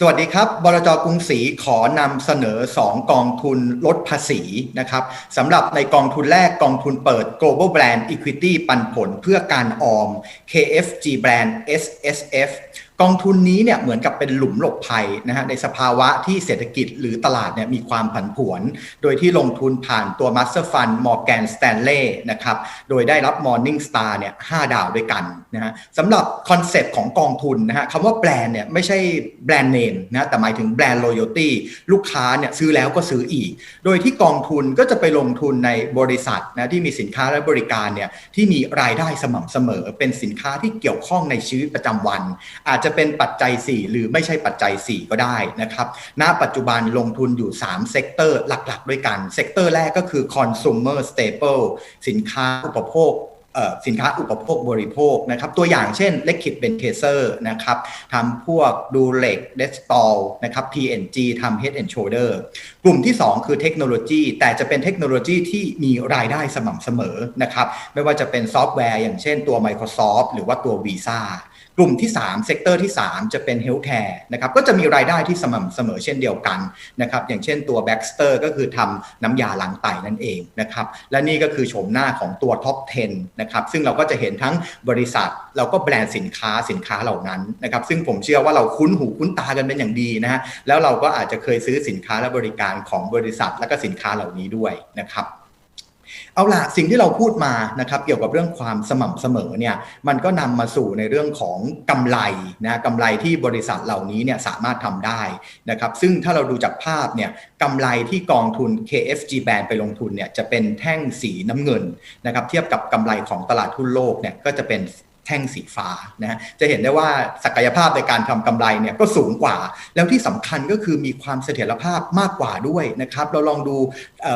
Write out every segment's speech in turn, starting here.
สวัสดีครับบลจกรุงศรีขอนำเสนอ 2 กองทุนลดภาษีนะครับสำหรับในกองทุนแรกกองทุนเปิด global brand equity ปันผลเพื่อการออม KFG brand SSF กองทุนนี้เนี่ยเหมือนกับเป็นหลุมหลบภัยนะฮะในสภาวะที่เศรษฐกิจหรือตลาดเนี่ยมีความผันผวน โดยที่ลงทุนผ่านตัว Master Fund Morgan Stanley นะครับโดยได้รับ Morning Star เนี่ย5ดาวด้วยกันนะฮะสำหรับคอนเซปต์ของกองทุนนะฮะคำว่าแบรนด์เนี่ยไม่ใช่แบรนด์เนมนะแต่หมายถึงแบรนด์ loyalty ลูกค้าเนี่ยซื้อแล้วก็ซื้ออีก โดยที่กองทุนก็จะไปลงทุนในบริษัทนะที่มีสินค้าและบริการเนี่ยที่มีรายได้สม่ำเสมอ เป็นสินค้าที่เกี่ยวข้องในชีวิตประจำวัน อาจจะจะเป็นปัจจัย 4 หรือไม่ใช่ปัจจัย 4 ก็ได้นะครับ ณ ปัจจุบันลงทุนอยู่ 3 เซกเตอร์หลักๆ ด้วยกัน เซกเตอร์แรกก็คือ consumer staple สินค้าอุปโภคสินค้าอุปโภคบริโภคนะครับตัวอย่างเช่นเล็กคิดเบนเคเซอร์นะครับทำพวกดูเล็กเดสตอลนะครับ PNG ทำ Head and Shoulder กลุ่มที่ 2 คือเทคโนโลยี แต่จะเป็นเทคโนโลยีที่มีรายได้สม่ำเสมอนะครับไม่ว่าจะเป็นซอฟต์แวร์อย่างเช่นตัว Microsoft หรือว่าตัว Visa กลุ่มที่3เซกเตอร์ที่ 3 จะเป็นเฮลท์แคร์นะครับก็จะมีรายได้ที่สม่ำเสมอเช่นเดียวกันนะครับอย่างเช่นตัว Baxter ก็คือทำน้ำยาล้างไตนั่นเองนะครับและนี่ก็คือโฉมหน้าของตัวท็อป 10 นะครับซึ่งเราก็จะเห็นทั้งบริษัทแล้วก็แบรนด์สินค้าสินค้าเหล่านั้นนะครับซึ่งผมเชื่อว่าเราคุ้นหูคุ้นตากันเป็นอย่างดีนะฮะแล้วเราก็อาจจะเคยซื้อสินค้าและบริการของบริษัทและก็สินค้าเหล่านี้ด้วยนะครับ เอาละสิ่งที่เราพูดมานะครับเกี่ยวกับเรื่องความสม่ำเสมอเนี่ยมันก็นำมาสู่ในเรื่องของกำไรนะกำไรที่บริษัทเหล่านี้เนี่ยสามารถทำได้นะครับซึ่งถ้าเราดูจากภาพเนี่ยกำไรที่กองทุน KFG Band ไปลงทุนเนี่ยจะเป็นแท่งสีน้ำเงินนะครับเทียบกับกำไรของตลาดทุนโลกเนี่ยก็จะเป็น แท่งสีฟ้านะฮะจะเห็นได้ว่าศักยภาพในการทำกำไรเนี่ยก็สูงกว่า แล้วที่สำคัญก็คือมีความเสถียรภาพมากกว่าด้วยนะครับ เราลองดู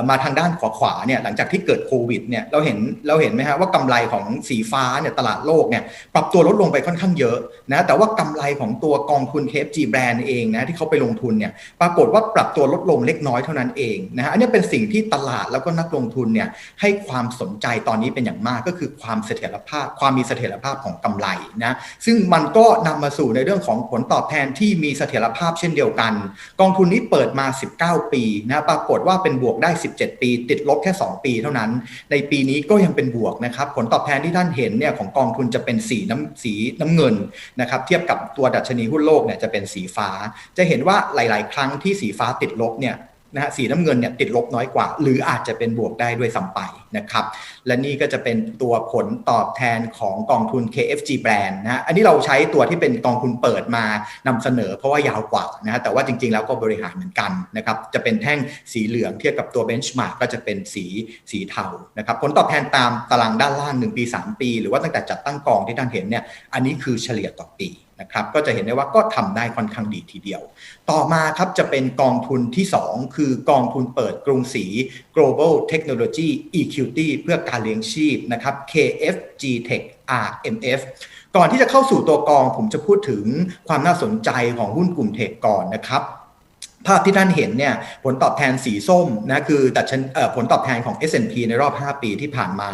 มาทางด้านขวาขวาเนี่ยหลังจากที่เกิดโควิดเนี่ยเราเห็นเราเห็นไหมฮะว่ากำไรของสีฟ้าเนี่ยตลาดโลกเนี่ยปรับตัวลดลงไปค่อนข้างเยอะนะแต่ว่ากำไรของตัวกองทุน KFG แบรนด์เองนะที่เขาไปลงทุนเนี่ยปรากฏว่าปรับตัวลดลงเล็กน้อยเท่านั้นเองนะฮะอันนี้เป็นสิ่งที่ตลาดแล้วก็นักลงทุนเนี่ยให้ความสนใจตอนนี้เป็นอย่างมากก็คือความเสถียรภาพความมีเสถียรภาพของกำไรนะซึ่งมันก็นำมาสู่ในเรื่องของผลตอบแทนที่มีเสถียรภาพเช่นเดียวกัน กองทุนนี้เปิดมา 19 ปีนะปรากฏว่าเป็นบวกได้ 17 ปี ติดลบแค่ 2 ปีเท่านั้น ในปีนี้ก็ยังเป็นบวกนะครับผลตอบแทนที่ท่านเห็นเนี่ยของกองทุนจะเป็นสีน้ำสีน้ำเงินนะครับเทียบกับตัวดัชนีหุ้นโลกเนี่ยจะเป็นสีฟ้า จะเห็นว่าหลาย ๆ ครั้งที่สีฟ้าติดลบเนี่ย นะฮะสีน้ำเงินเนี่ยติดลบน้อยกว่า หรืออาจจะเป็นบวกได้ด้วยซ้ำไปนะครับและนี่ก็จะเป็นตัวผลตอบแทนของกองทุน KFG Brand นะฮะอันนี้เราใช้ตัวที่เป็นกองทุนเปิดมานำเสนอเพราะว่ายาวกว่านะฮะแต่ว่าจริงๆแล้วก็บริหารเหมือนกันนะครับจะเป็นแท่งสีเหลืองเทียบกับตัว Benchmark ก็จะเป็นสีสีเทานะครับผลตอบแทนตามตารางด้านล่าง 1 ปี 3 ปี หรือว่าตั้งแต่จัดตั้งกองที่ท่านเห็นเนี่ยอันนี้คือเฉลี่ยต่อปี นะครับก็จะเห็นได้ว่าก็ทำได้ค่อนข้างดีทีเดียว ต่อมาครับจะเป็นกองทุนที่ 2 คือกองทุนเปิดกรุงศรี global technology equity เพื่อการเลี้ยงชีพนะครับ KFG Tech RMF ก่อนที่จะเข้าสู่ตัวกองผมจะพูดถึงความน่าสนใจของหุ้นกลุ่มเทคก่อนนะครับ ภาพที่ท่านเห็นเนี่ยผลตอบแทนสีส้มนะคือดัชนผลตอบแทนของ S&P ในรอบ 5 ปีที่ผ่านมา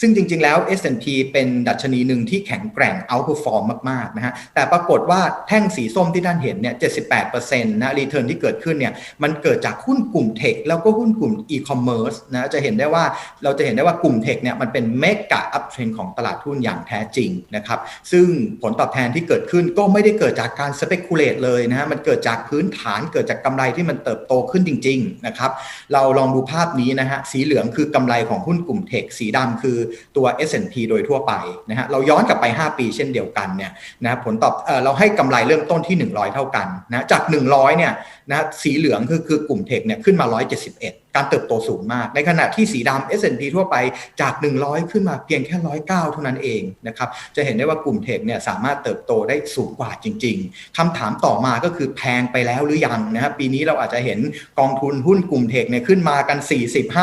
ซึ่งจริง ๆ แล้ว S&P เป็นดัชนีหนึ่งที่แข็งแกร่ง outperform มาก ๆ นะฮะ แต่ปรากฏว่าแท่งสีส้มที่ท่านเห็นเนี่ย 78%นะรีเทิร์นที่เกิดขึ้นเนี่ย มันเกิดจากหุ้นกลุ่มเทคแล้วก็หุ้นกลุ่ม e-commerce นะจะเห็นได้ว่าเราจะเห็นได้ว่ากลุ่มเทคเนี่ยมันเป็นเมกะอัพเทรนของตลาดหุ้นอย่างแท้จริงนะครับซึ่งผลตอบแทนที่เกิดขึ้นก็ไม่ได้เกิดจากการ speculate เลยนะฮะมันเกิดจากพื้นฐานเกิดจากำไรที่มันเติบโตขึ้นจริงๆนะครับเราลองดูภาพนี้นะฮะสีเหลืองคือกำไรของหุ้นกลุ่มเทคสีดำคือตัว S&P โดยทั่วไปนะฮะเราย้อนกลับไป 5 ปีเช่นเดียวกันเนี่ยนะผลตอบเอเราให้กำไรเริ่มต้นที่ 100 เท่ากันนะจาก 100เนี่ยนะสีเหลืองคือคือกลุ่มเทคเนี่ยขึ้นมา 171การเติบโตสูงมาก ในขณะที่สีดำ S&P ทั่วไปจาก 100 ขึ้นมาเพียงแค่ 109 เท่านั้นเองนะครับ จะเห็นได้ว่ากลุ่มเทคเนี่ยสามารถเติบโตได้สูงกว่าจริง ๆ คำถามต่อมาก็คือแพงไปแล้วหรือยังนะครับปีนี้เราอาจจะเห็นกองทุนหุ้นกลุ่มเทคเนี่ยขึ้นมากัน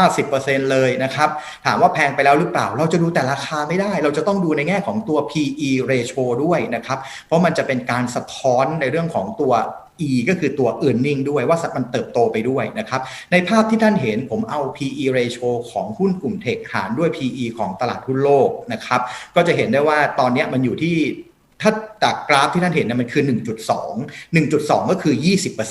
40-50%เลยนะครับ ถามว่าแพงไปแล้วหรือเปล่า เราจะดูแต่ราคาไม่ได้ เราจะต้องดูในแง่ของตัว PE ratio ด้วยนะครับ เพราะมันจะเป็นการสะท้อนในเรื่องของตัว E ก็คือตัว e a r n i n g ด้วยว่ามันเติบโตไปด้วยนะครับ ในภาพที่ท่านเห็นผมเอา PE ratio ของหุ้นกลุ่มเทคหารด้วย PE ของตลาดหุ้นโลกนะครับ ก็จะเห็นได้ว่าตอนนี้มันอยู่ที่ ถ้าจากกราฟที่ท่านเห็นเนี่ยมันคือ 1.2 1.2 ก็คือ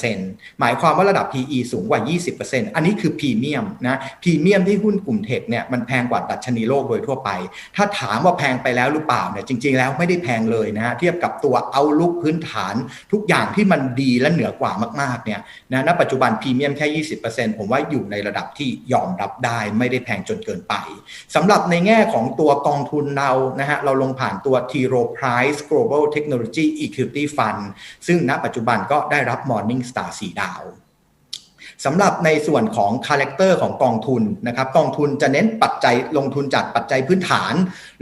20%หมายความว่าระดับ PE สูงกว่า 20%อันนี้คือพรีเมียมนะพรีเมียมที่หุ้นกลุ่มเทคเนี่ยมันแพงกว่าดัชนีโลกโดยทั่วไป ถ้าถามว่าแพงไปแล้วหรือเปล่าเนี่ยจริง ๆ แล้วไม่ได้แพงเลยนะฮะเทียบกับตัวเอาลุกพื้นฐาน ทุกอย่างที่มันดีและเหนือกว่ามากๆเนี่ยนะณปัจจุบันพรีเมียมแค่ 20%ผมว่าอยู่ในระดับที่ยอมรับได้ไม่ได้แพงจนเกินไปสำหรับในแง่ของตัวกองทุนเรานะฮะเราลงผ่านตัว T Row Price Global Technology Equity Fund ซึ่งณปัจจุบันก็ได้รับ Morning Star 4 ดาว สำหรับในส่วนของคาแรคเตอร์ของกองทุนนะครับกองทุนจะเน้นปัจจัยลงทุนจากปัจจัยพื้นฐาน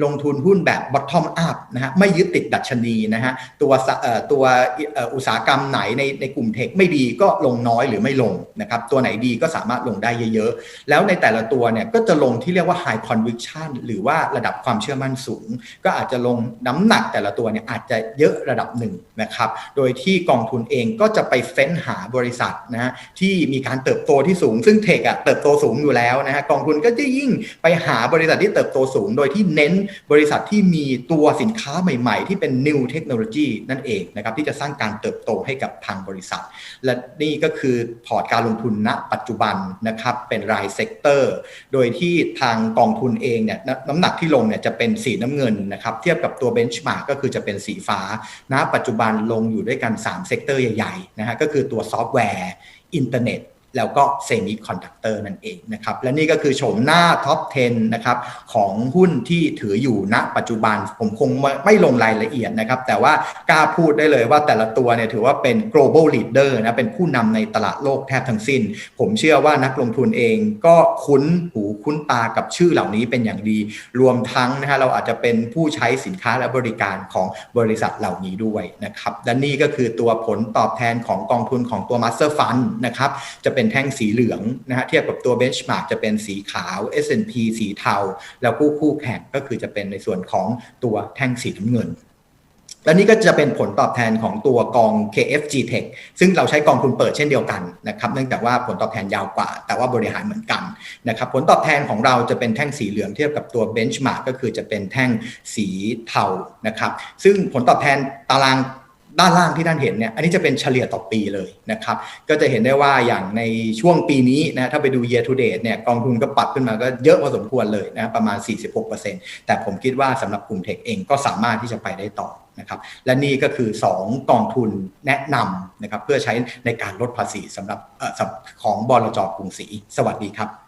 ลงทุนหุ้นแบบ bottom up นะฮะไม่ยึดติดดัชนีนะฮะตัวตัวอุตสาหกรรมไหนในในกลุ่มเทคไม่ดีก็ลงน้อยหรือไม่ลงนะครับตัวไหนดีก็สามารถลงได้เยอะๆ แล้วในแต่ละตัวเนี่ยก็จะลงที่เรียกว่า high conviction หรือว่าระดับความเชื่อมั่นสูง ก็อาจจะลงน้ำหนักแต่ละตัวเนี่ยอาจจะเยอะระดับหนึ่งนะครับโดยที่กองทุนเองก็จะไปเฟ้นหาบริษัทนะฮะที่มีการเติบโตที่สูง ซึ่งเทคอะเติบโตสูงอยู่แล้วนะฮะกองทุนก็จะยิ่งไปหาบริษัทที่เติบโตสูง โดยที่เน้นบริษัทที่มีตัวสินค้าใหม่ๆ ที่เป็น new technology นั่นเองนะครับที่จะสร้างการเติบโตให้กับทางบริษัท และนี่ก็คือพอร์ตการลงทุนณปัจจุบันนะครับเป็นรายเซกเตอร์โดยที่ทางกองทุนเองเนี่ยน้ำหนักที่ลงเนี่ยจะเป็นสีน้ำเงินนะครับเทียบกับตัวเบนช์มาร์กก็คือจะเป็นสีฟ้าณปัจจุบันลงอยู่ด้วยกัน3เซกเตอร์ใหญ่ๆนะฮะก็คือตัวซอฟต์แวร์ อินเทอร์เน็ต แล้วก็เซมิคอนดักเตอร์นั่นเองนะครับและนี่ก็คือโฉมหน้าท็อป 10 นะครับของหุ้นที่ถืออยู่ณปัจจุบันผมคงไม่ลงรายละเอียดนะครับ แต่ว่ากล้าพูดได้เลยว่าแต่ละตัวเนี่ยถือว่าเป็น global leader นะเป็นผู้นำในตลาดโลกแทบทั้งสิ้น ผมเชื่อว่านักลงทุนเองก็คุ้นหูคุ้นตากับชื่อเหล่านี้เป็นอย่างดี รวมทั้งนะฮะเราอาจจะเป็นผู้ใช้สินค้าและบริการของบริษัทเหล่านี้ด้วยนะครับและนี่ก็คือตัวผลตอบแทนของกองทุนของตัว Master Fund นะครับจะเป็นเป็นแท่งสีเหลืองนะฮะเทียบกับตัวเบนช์มาร์กจะเป็นสีขาว S&P สีเทา แล้วคู่คู่แข่งก็คือจะเป็นในส่วนของตัวแท่งสีน้ำเงินและนี่ก็จะเป็นผลตอบแทนของตัวกอง KFG Tech ซึ่งเราใช้กองทุนเปิดเช่นเดียวกันนะครับ เนื่องจากว่าผลตอบแทนยาวกว่า แต่ว่าบริหารเหมือนกันนะครับ ผลตอบแทนของเราจะเป็นแท่งสีเหลืองเทียบกับตัวเบนช์มาร์กก็คือจะเป็นแท่งสีเทานะครับ ซึ่งผลตอบแทนตาราง ด้านล่างที่ท่านเห็นเนี่ยอันนี้จะเป็นเฉลี่ยต่อปีเลยนะครับก็จะเห็นได้ว่าอย่างในช่วงปีนี้นะถ้าไปดู year to date เนี่ยกองทุนก็ปรับขึ้นมาก็เยอะพอสมควรเลยนะประมาณ 46%แต่ผมคิดว่าสำหรับกลุ่มเทคเองก็สามารถที่จะไปได้ต่อนะครับและนี่ก็คือ 2 กองทุนแนะนำนะครับเพื่อใช้ในการลดภาษีสำหรับของบลจกรุงศรีสวัสดีครับ